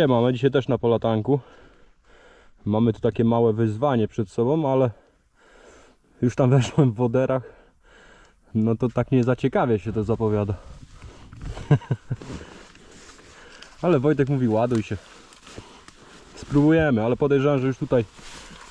Siema, my dzisiaj też na polatanku. Mamy tu takie małe wyzwanie przed sobą, ale już tam weszłem w woderach. No to tak nie za ciekawie się to zapowiada. ale Wojtek mówi ładuj się. Spróbujemy, ale podejrzewam, że już tutaj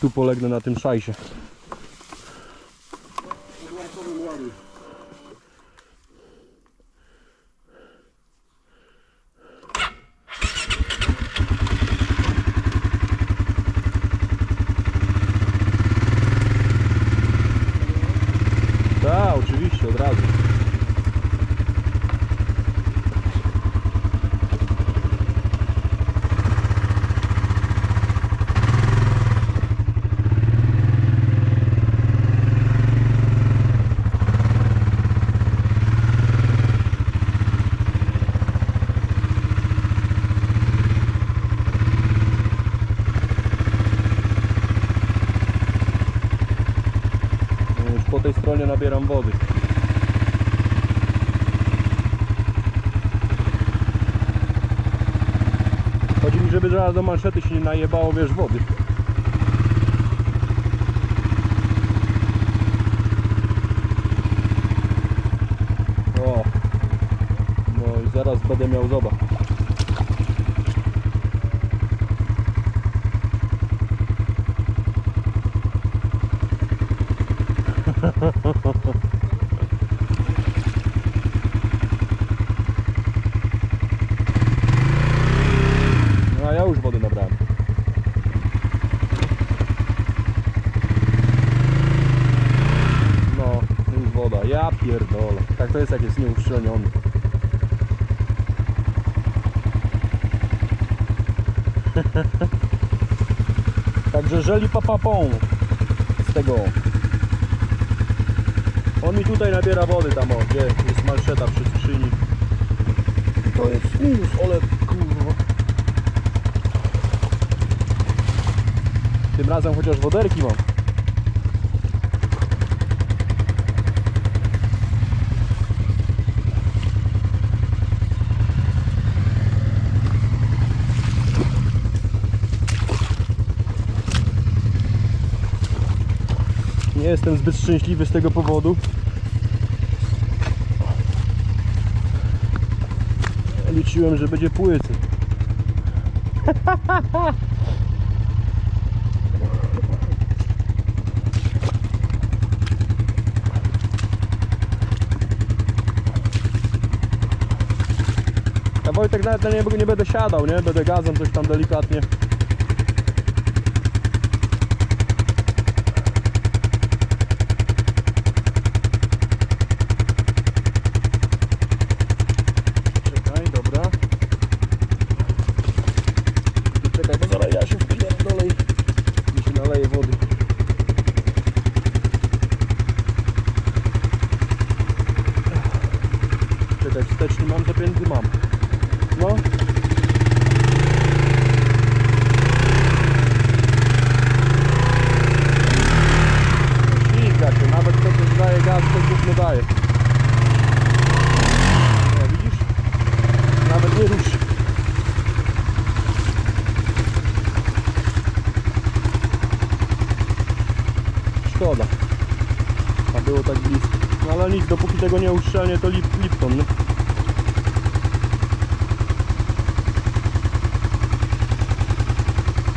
tu polegnę na tym szajsie. Tak, oczywiście, od razu. No Już po tej stronie nabieram wody. Chodzi mi, żeby zaraz do manszety się nie najebało, wiesz, wody. O, no i zaraz będę miał zoba. No a ja już wody nabrałem. No, już woda. Ja pierdolę. Tak to jest jak jest nieuszczelniony. Także żeli papapą z tego. On mi tutaj nabiera wody tam o, gdzie jest manszeta przy skrzyni. To jest minus, ale kurwa. Tym razem chociaż woderki mam. Nie jestem zbyt szczęśliwy z tego powodu. Liczyłem, że będzie płyty. Ja Wojtek nawet na niego nie będę siadał, nie? Będę gazem coś tam delikatnie. Czekaj, dobra. Tu Czekaj, bo zaraz ja się wpierdolę i mi się naleje wody. Czekaj, wsteczny mam, zapięty mam. No. Ślizga się, nawet to, co daje gaz, to gówno daje. No, widzisz? Nawet nie ruszy. Szkoda. A było tak blisko. No ale nic, dopóki tego nie uszczelnie, to lip, Lipton, nie?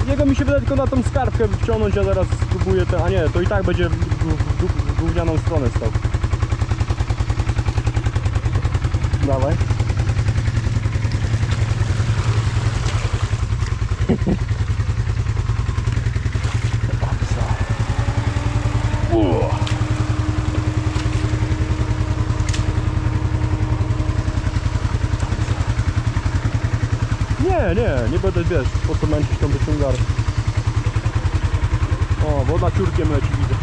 Jego mi się wydaje tylko na tą skarbkę wciągnąć, a zaraz spróbuję te... A nie, to i tak będzie w, w, w, w gównianą stronę stał. Dawaj. Nie, będę, wiesz, po co męczyć tą wyciągarkę. O, woda ciurkiem leci, widzę.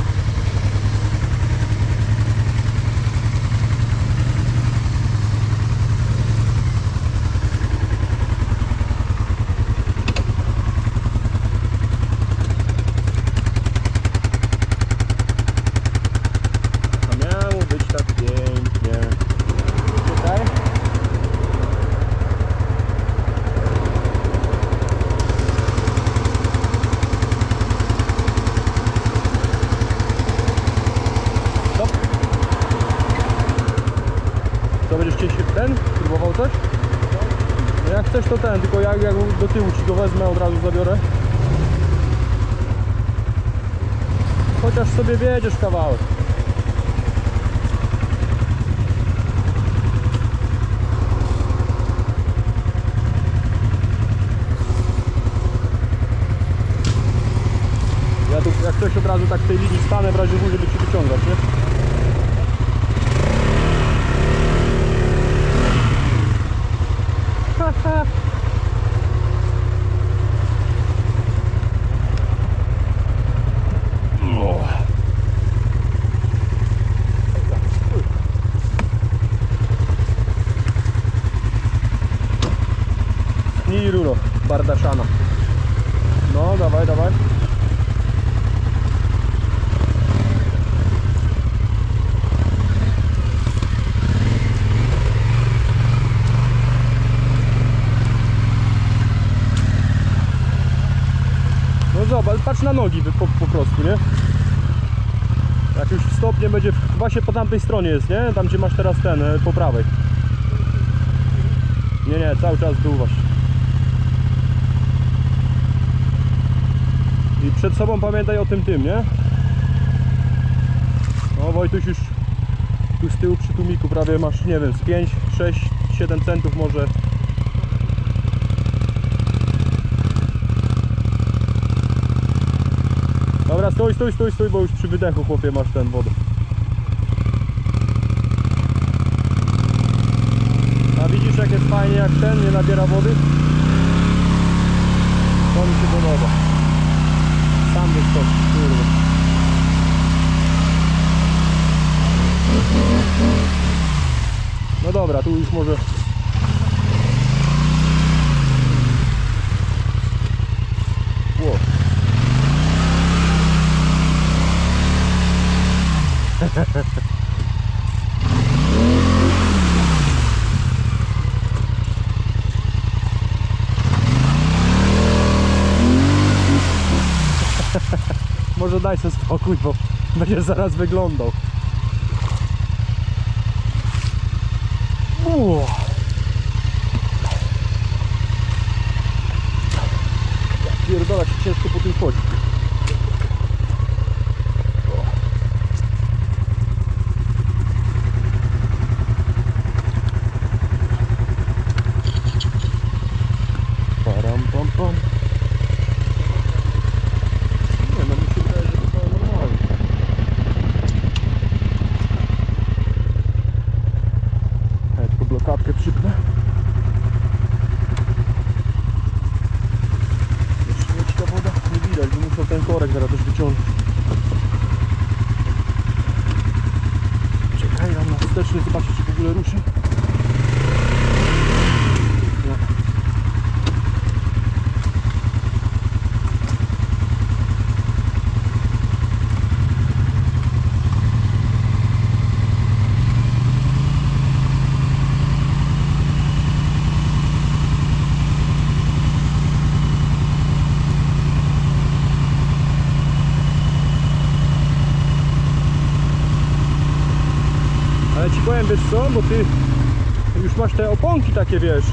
A miało być tak pięknie. Czekaj. coś? No jak chcesz to ten, tylko jak, jak do tyłu ci go wezmę, od razu zabiorę. Chociaż sobie wiedziesz kawałek. Ja tu jak coś od razu tak w tej linii stanę w razie W, żeby ci wyciągać, nie? Ha, ha. O. I ruro, bardaszana. No, dawaj, dawaj. No zobacz, patrz na nogi wy- po, po prostu, nie? Jak już stopnie będzie, w- właśnie po tamtej stronie jest, nie? Tam gdzie masz teraz ten, e, po prawej. Nie, nie, cały czas dół właśnie. I przed sobą pamiętaj o tym tym, nie? No Wojtuś już tu z tyłu przy tłumiku prawie masz, nie wiem, z 5, 6, 7 centów może Dobra, stój, stój, stój, stój, bo już przy wydechu chłopie masz ten wodę. A widzisz jak jest fajnie jak ten nie nabiera wody? To mi się podoba. Sam wyskoczy, kurde. No dobra, tu już może Ło. Może daj sobie spokój, bo będziesz zaraz wyglądał. Uuu. Pierdolę, jak się ciężko po tym chodzi. Param pam pam. Nie no mi się wydaje, że to było normalne. Ja tylko blokadkę przypnę. Jeszcze leci ta woda? Nie widać, bym musiał ten korek zaraz też wyciągnąć. Czekaj, tam na wsteczny zobaczyć czy w ogóle ruszy. Nie. Ale ci powiem, wiesz co, bo ty już masz te oponki takie, wiesz.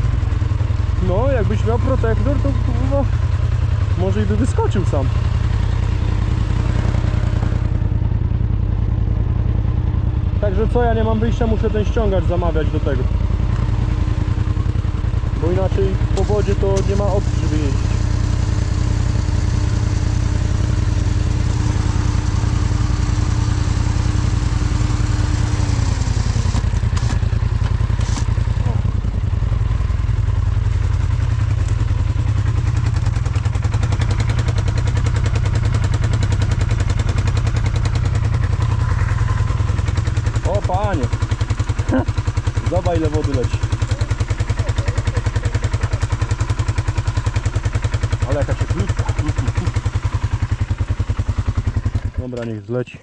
No, jakbyś miał protektor, to kurwa, może i by wyskoczył sam. Także co, ja nie mam wyjścia, muszę ten ściągacz zamawiać do tego. Bo inaczej po wodzie to nie ma opcji, żeby jeździć. O panie! Zobacz ile wody leci. Ale jaka cieplutka. Dobra, niech zleci.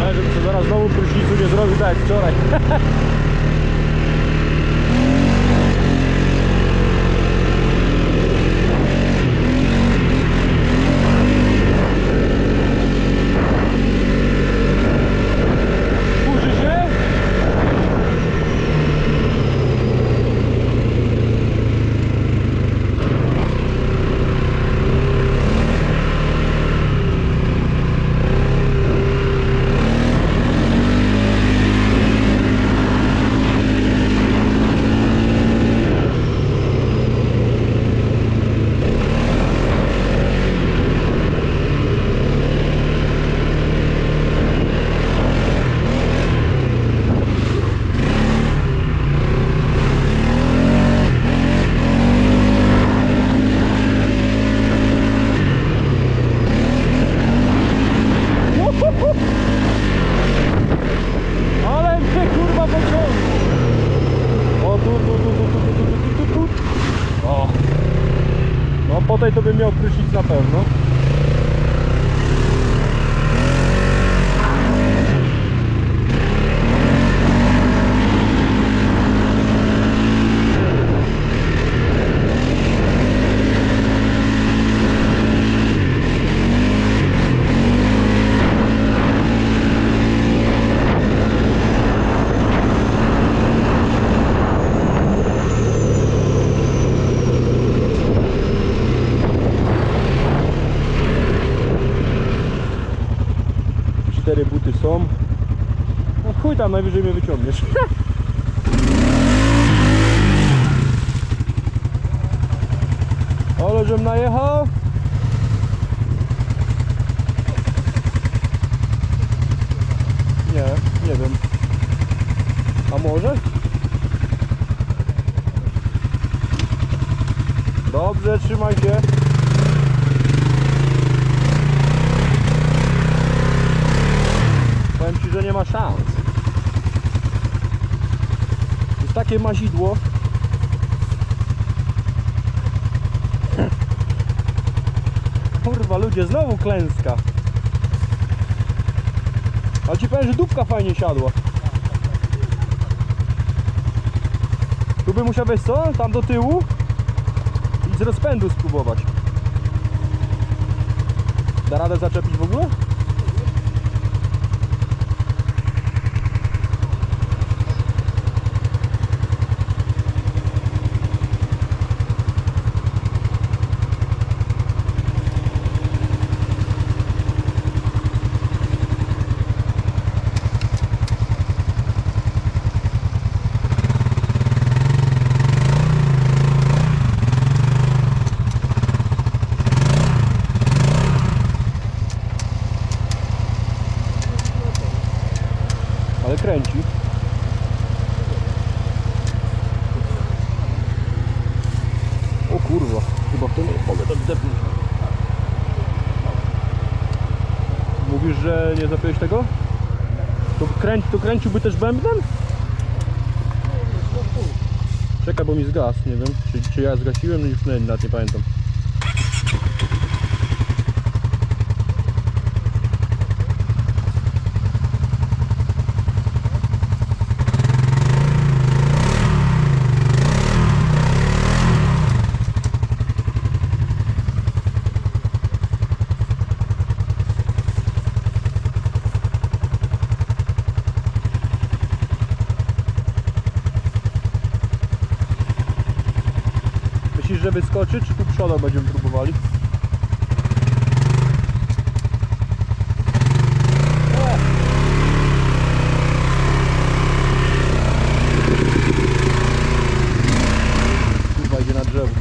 Ale żeby sobie zaraz znowu prysznicu nie zrobił tak jak wczoraj. tutaj to bym miał prysznic na pewno. Cztery buty są. No chuj tam, najwyżej mnie wyciągniesz. Ale żem najechał. Nie, nie wiem. A może? Dobrze, trzymaj się. Powiem Ci, że nie ma szans. Jest takie mazidło. Kurwa, ludzie, znowu klęska. Ale Ci powiem, że dupka fajnie siadła. Tu by musiał być co? Tam do tyłu i z rozpędu spróbować. Da radę zaczepić w ogóle? Ale kręci. O kurwa, chyba w to nie mogę tak depnąć. Mówisz, że nie zapiąłeś tego? To, kręć, to kręciłby też bębnem? Czekaj, bo mi zgasł, nie wiem. Czy, czy ja zgasiłem? Już nie, nawet nie pamiętam. Wyskoczy, czy tu przodą będziemy próbowali? O! Kurwa idzie na drzewo.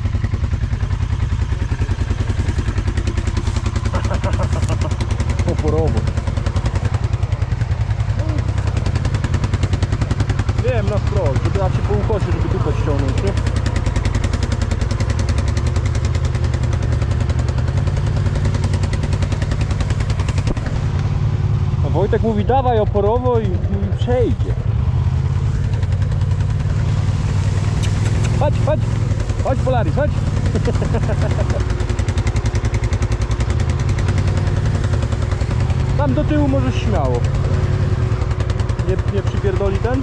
Oporowo. Wiem, na wprost, żeby dać się po uchodzie, żeby dupę ściągnąć, nie? A Wojtek mówi dawaj oporowo i, i przejdzie. Chodź, chodź, chodź Polaris, chodź. Tam do tyłu możesz śmiało. Nie, nie przypierdoli ten?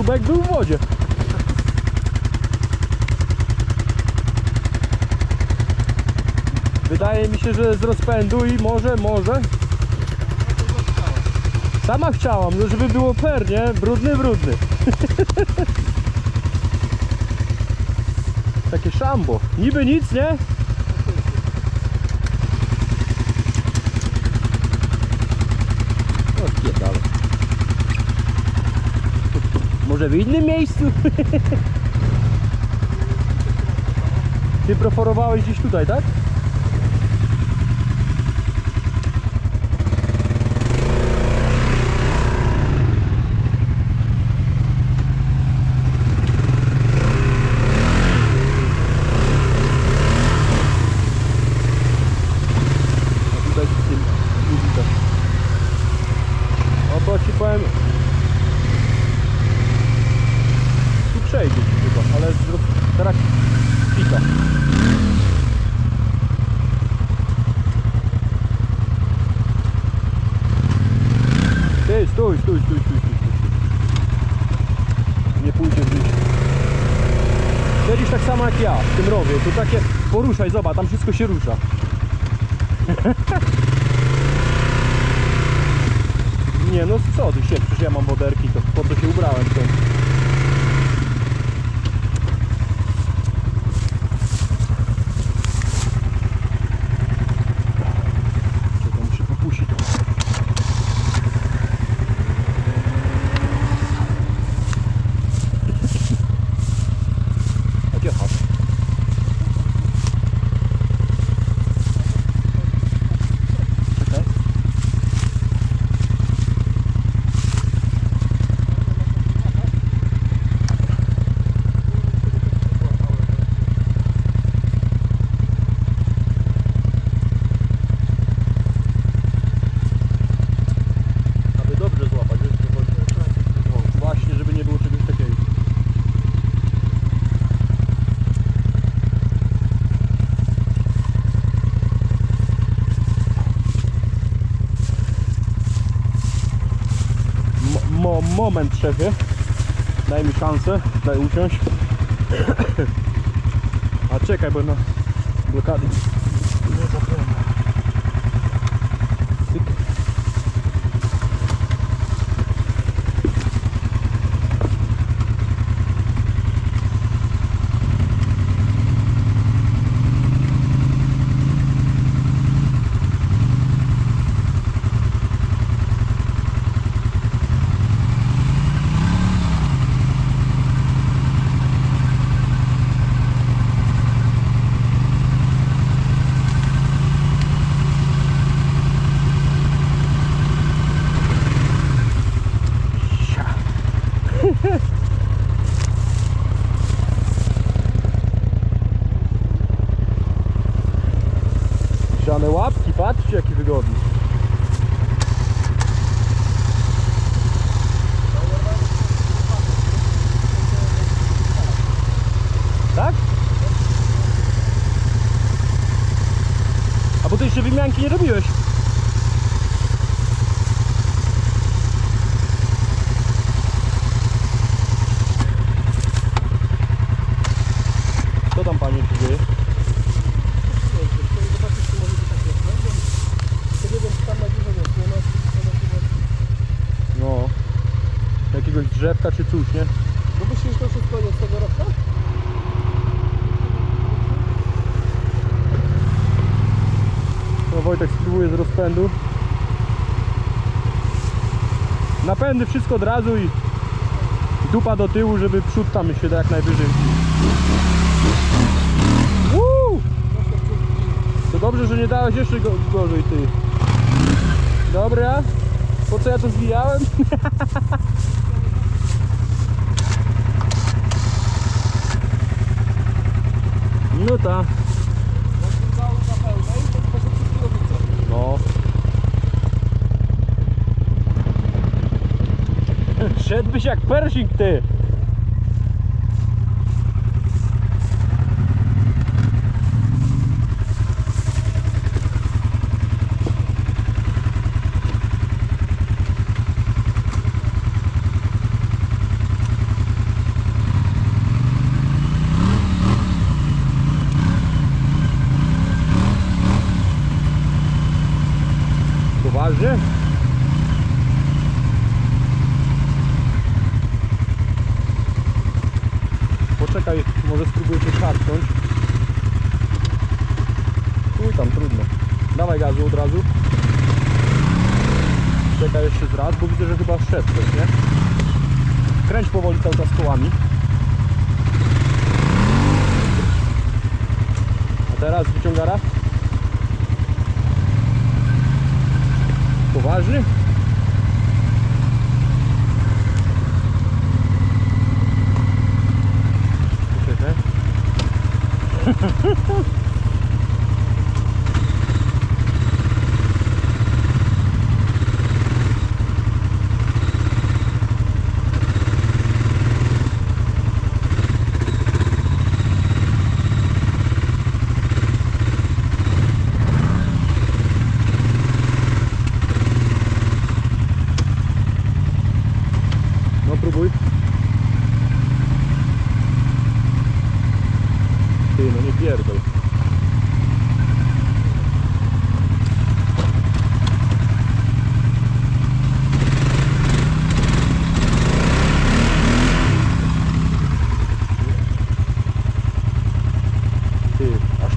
Dziubek był w wodzie. Wydaje mi się, że z rozpędu i może, może. Sama chciałam, no żeby było fair, nie? Brudny, brudny. Takie szambo. Niby nic, nie? O, pierdale. Może w innym miejscu? Ty proforowałeś gdzieś tutaj, tak? вообще. tylko moment szefie. Daj mi szansę, daj usiąść. A czekaj, bo na blokady. удобно. Wojtek spróbuje z rozpędu. Napędy wszystko od razu i dupa do tyłu, żeby przód tam się da jak najwyżej. Woo! To dobrze, że nie dałeś jeszcze go, gorzej ty. Dobra. Po co ja to zwijałem? No tak. Szedłbyś jak Persik ty! Poważnie? Ha ha ha!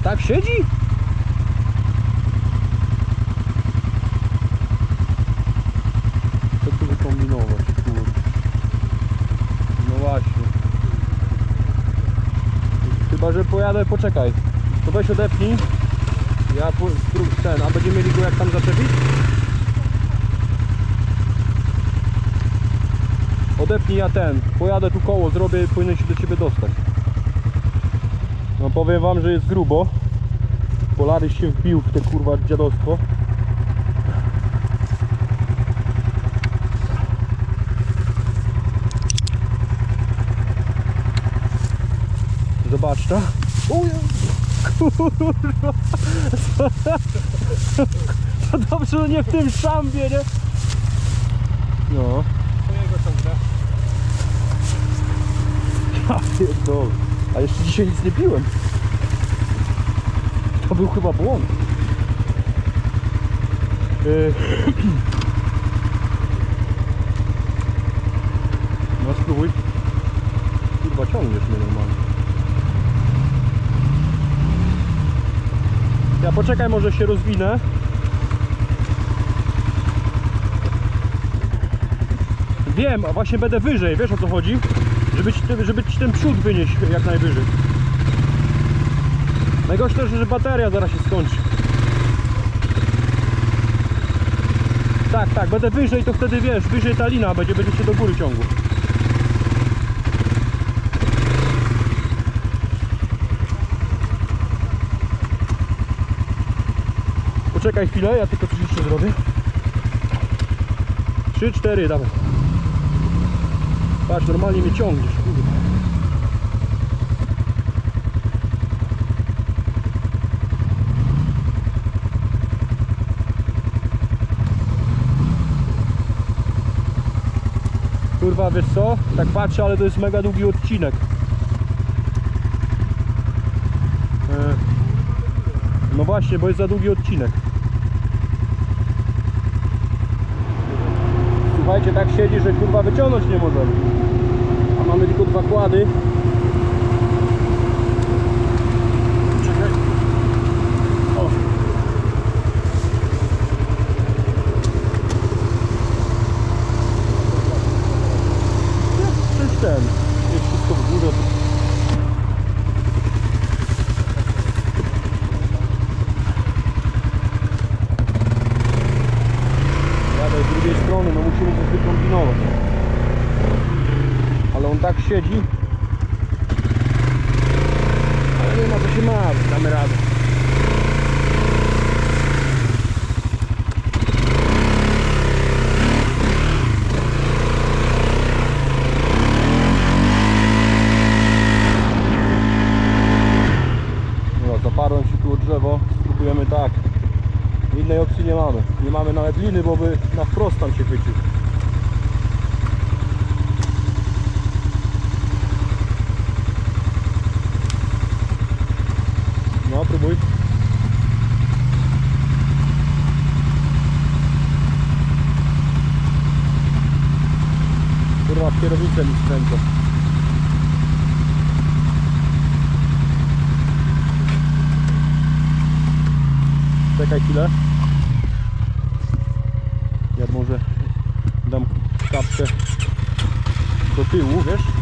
Tak siedzi? Co tu wykombinować, kurde. No właśnie. Chyba, że pojadę, poczekaj. To weź odepnij. Ja po, ten, a będziemy mieli go jak tam zaczepić? Odepnij ja ten. Pojadę tu koło, zrobię, powinien się do ciebie dostać. No powiem wam, że jest grubo. Polaryś się wbił w te kurwa dziadostwo. Zobacz to. Kurwa. To dobrze, że nie w tym szambie, nie? No. Twojego ciągle. Ja pierdolę. A jeszcze dzisiaj nic nie piłem. To był chyba błąd. Yy. No spróbuj. Kurwa ciągniesz mnie normalnie. Ja poczekaj, może się rozwinę. Wiem, a właśnie będę wyżej, wiesz o co chodzi? Żeby ci, żeby ci ten przód wynieść jak najwyżej. Najgorsze też, że bateria zaraz się skończy. Tak, tak, będę wyżej, to wtedy wiesz, wyżej ta lina będzie, będzie się do góry ciągło. Poczekaj chwilę, ja tylko coś jeszcze zrobię. 3, 4, dawaj. Patrz, normalnie mnie ciągniesz, kurde. Kurwa, wiesz co? Tak patrzę, ale to jest mega długi odcinek. E, No właśnie, bo jest za długi odcinek. Słuchajcie, tak siedzi, że kurwa wyciągnąć nie możemy. A mamy tylko dwa kłady. Czekaj. O. To jest ten. Jest wszystko w górze. Jadę z drugiej strony, no musimy coś wykombinować. Ale on tak siedzi. Ale nie ma co się martwić, damy radę. No, zaparłem się tu o drzewo, spróbujemy tak. Innej opcji nie mamy. Nawet liny, bo by na wprost tam się chwycił. No, próbuj. Kurwa, kierownicę mi skręcą. Czekaj chwilę. Ja może dam kapkę do tyłu, wiesz?